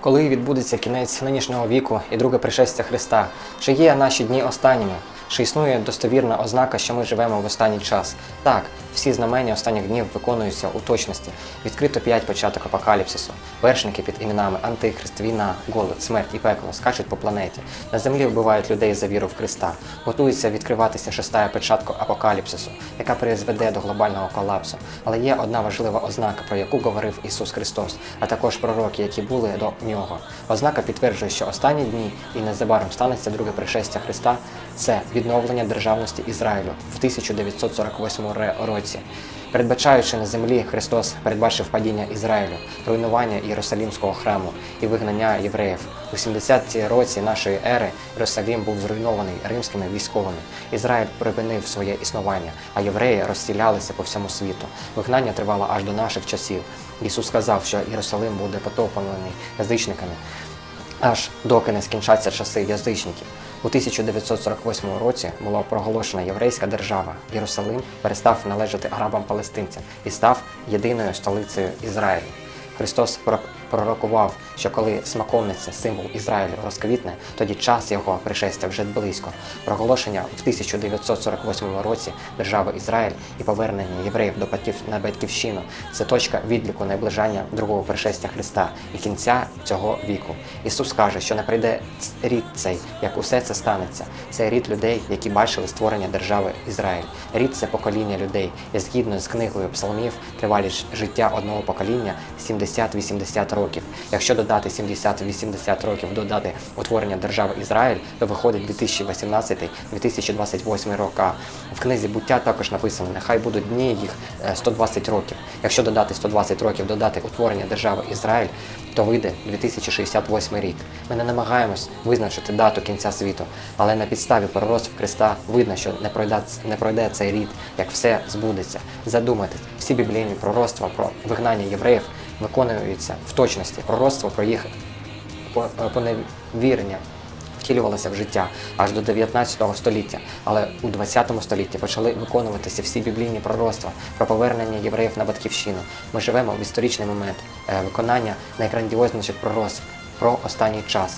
Коли відбудеться кінець нинішнього віку і друге пришестя Христа? Чи є наші дні останніми? Чи існує достовірна ознака, що ми живемо в останній час? Так, всі знамення останніх днів виконуються у точності. Відкрито п'ять початок апокаліпсису. Вершники під іменами Антихрист, війна, голод, смерть і пекло скачуть по планеті. На землі вбивають людей за віру в Христа. Готується відкриватися шестая початку апокаліпсису, яка призведе до глобального колапсу. Але є одна важлива ознака, про яку говорив Ісус Христос, а також пророки, які були до нього. Ознака підтверджує, що останні дні і незабаром станеться друге пришестя Христа. Це відновлення державності Ізраїлю в 1948 ре- році. Передбачаючи на землі, Христос передбачив падіння Ізраїлю, руйнування Єрусалімського храму і вигнання євреїв. У 70-ті році нашої ери Єрусалім був зруйнований римськими військовими. Ізраїль припинив своє існування, а євреї розстрілялися по всьому світу. Вигнання тривало аж до наших часів. Ісус сказав, що Єрусалим буде потоплений язичниками аж доки не скінчаться часи язичників. У 1948 році була проголошена єврейська держава. Єрусалим перестав належати арабам-палестинцям і став єдиною столицею Ізраїлю. Христос пророкував, що коли смаковниця, символ Ізраїлю, розквітне, тоді час його пришестя вже близько. Проголошення в 1948 році держави Ізраїль і повернення євреїв до батьків на батьківщину це точка відліку наближання другого пришестя Христа і кінця цього віку. Ісус каже, що не прийде рід цей, як усе це станеться. Це рід людей, які бачили створення держави Ізраїль. Рід це покоління людей, і згідно з книгою псалмів, тривалість життя одного покоління 70-80 років. Якщо додати 70-80 років, додати утворення держави Ізраїль, то виходить 2018-2028 рока. В книзі буття також написано, нехай будуть дні їх е, 120 років. Якщо додати 120 років, додати утворення держави Ізраїль, то вийде 2068 рік. Ми не намагаємось визначити дату кінця світу, але на підставі пророцтв Христа видно, що не пройде, не пройде цей рік, як все збудеться. Задумайтесь, всі біблійні пророцтва про вигнання євреїв виконуються в точності. Пророцтво про їх по- поневірення втілювалося в життя аж до 19 століття, але у 20 столітті почали виконуватися всі біблійні пророцтва про повернення євреїв на батьківщину. Ми живемо в історичний момент е, виконання найграндіозніших пророцтв про останній час.